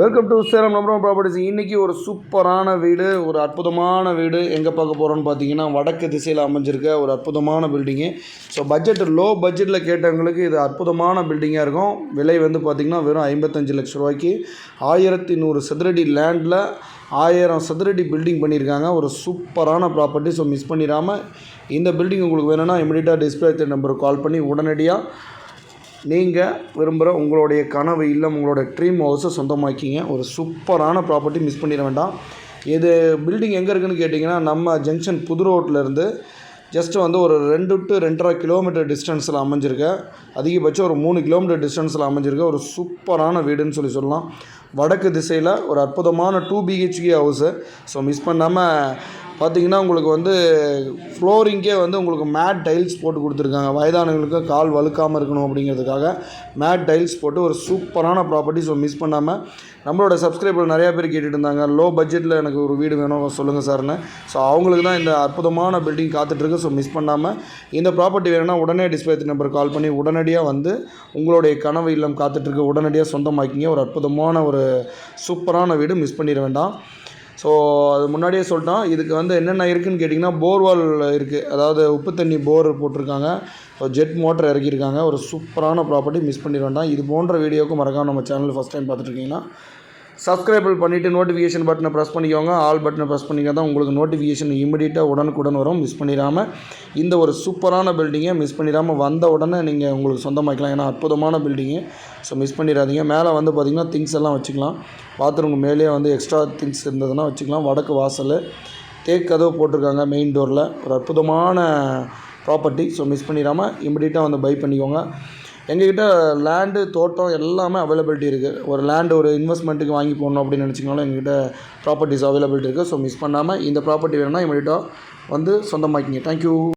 Welcome to Salem நம்பரம் properties இன்றைக்கி ஒரு சூப்பரான வீடு ஒரு அற்புதமான வீடு. எங்கே பார்க்க போகிறோன்னு பார்த்தீங்கன்னா வடக்கு திசையில் அமைஞ்சிருக்க ஒரு அற்புதமான பில்டிங்கு ஸோ பட்ஜெட் லோ பட்ஜெட்டில் கேட்டவங்களுக்கு இது அற்புதமான பில்டிங்காக இருக்கும். விலை வந்து பார்த்திங்கன்னா வெறும் ஐம்பத்தஞ்சு லட்ச ரூபாய்க்கு. ஆயிரத்தி நூறு சதுரடி லேண்டில் ஆயிரம் சதுரடி பில்டிங் பண்ணியிருக்காங்க. ஒரு சூப்பரான ப்ராப்பர்ட்டி ஸோ மிஸ் பண்ணிடாமல் இந்த பில்டிங் உங்களுக்கு வேணும்னா இமீடியட்டாக டிஸ்பிளே நம்பருக்கு கால் பண்ணி உடனடியாக நீங்கள் விரும்புகிற உங்களுடைய கனவு இல்லம் உங்களோட ட்ரீம் ஹவுஸை சொந்தமாக்கிங்க. ஒரு சூப்பரான ப்ராப்பர்ட்டி மிஸ் பண்ணிட வேண்டாம். இது பில்டிங் எங்கே இருக்குதுன்னு கேட்டிங்கன்னா நம்ம ஜங்ஷன் புது ரோட்லேருந்து ஜஸ்ட்டு வந்து ஒரு ரெண்டு டு ரெண்டரை கிலோமீட்டர் டிஸ்டன்ஸில் அமைஞ்சிருக்க. அதிகபட்சம் ஒரு மூணு கிலோமீட்டர் டிஸ்டன்ஸில் அமைஞ்சிருக்க ஒரு சூப்பரான வீடுன்னு சொல்லி சொல்லலாம். வடக்கு திசையில் ஒரு அற்புதமான two BHK house so miss பண்ணாமல் பார்த்திங்கன்னா உங்களுக்கு வந்து ஃப்ளோரிங்கே வந்து உங்களுக்கு மேட் டைல்ஸ் போட்டு கொடுத்துருக்காங்க. வயதானவங்களுக்கு கால் வழுக்காமல் இருக்கணும் அப்படிங்கிறதுக்காக மேட் டைல்ஸ் போட்டு ஒரு சூப்பரான ப்ராப்பர்ட்டி ஸோ மிஸ் பண்ணாமல் நம்மளோட சப்ஸ்கிரைபர் நிறையா பேர் கேட்டுட்டு இருந்தாங்க. லோ பட்ஜெட்டில் எனக்கு ஒரு வீடு வேணும் சொல்லுங்கள் சார்னு ஸோ அவங்களுக்கு தான் இந்த அற்புதமான பில்டிங் காத்துட்ருக்கு ஸோ மிஸ் பண்ணாமல் இந்த ப்ராப்பர்ட்டி வேணும்னா உடனே டிஸ்பேச் நம்பர் கால் பண்ணி உடனடியாக வந்து உங்களுடைய கனவு இல்லம் காத்துட்ருக்கு உடனடியாக சொந்தமாக்கிங்க. ஒரு அற்புதமான ஒரு சூப்பரான வீடு மிஸ் பண்ணிட வேண்டாம். ஸோ அது முன்னாடியே சொல்லிட்டோம் இதுக்கு வந்து என்னென்ன இருக்குதுன்னு கேட்டிங்கன்னா போர்வால் இருக்குது அதாவது உப்பு தண்ணி போர் போட்டிருக்காங்க. ஜெட் மோட்டர் இறக்கியிருக்காங்க. ஒரு சூப்பரான ப்ராப்பர்ட்டி மிஸ் பண்ணிட வேண்டாம். இது போன்ற வீடியோக்கும் மறக்காம நம்ம சேனல் ஃபஸ்ட் டைம் பார்த்துட்ருக்கீங்கன்னா சப்ஸ்கிரைபிள் பண்ணிவிட்டு நோட்டிஃபிகேஷன் பட்டனை ப்ரெஸ் பண்ணிக்கோங்க. ஆல் பட்டனை ப்ரெஸ் பண்ணிக்க தான் உங்களுக்கு நோட்டிஃபிகேஷன் இமிடியட்டாக உடனுக்குடன் வரும். மிஸ் பண்ணிடாமல் இந்த ஒரு சூப்பரான பில்டிங்கை மிஸ் பண்ணிடாமல் வந்த உடனே நீங்கள் உங்களுக்கு சொந்தமாக்கலாம் ஏன்னா அற்புதமான பில்டிங்கு ஸோ மிஸ் பண்ணிடாதீங்க. மேலே வந்து பார்த்திங்கன்னா திங்ஸ் எல்லாம் வச்சுக்கலாம். பாத்ரூம் மேலேயே வந்து எக்ஸ்ட்ரா திங்ஸ் இருந்ததுன்னா வச்சுக்கலாம். வடக்கு வாசல் தேக் கதவு போட்டிருக்காங்க மெயின் டோரில் ஒரு அற்புதமான ப்ராப்பர்ட்டி ஸோ மிஸ் பண்ணிடாமல் இமிடியட்டாக வந்து பை பண்ணிக்கோங்க. எங்ககிட்ட லேண்டு தோட்டம் எல்லாமே அவைலபிலிட்டி இருக்குது ஒரு லேண்டு ஒரு இன்வெஸ்ட்மெண்ட்டுக்கு வாங்கி போடணும் அப்படின்னு நினச்சிங்கனாலும் எங்ககிட்ட ப்ராப்பர்ட்டிஸ் அவைலபிலிட்டி இருக்குது ஸோ மிஸ் பண்ணாமல் இந்த ப்ராப்பர்ட்டி வேணும்னா இமீடியட்டாக வந்து சொந்தமாக்கிங்க. தேங்க்யூ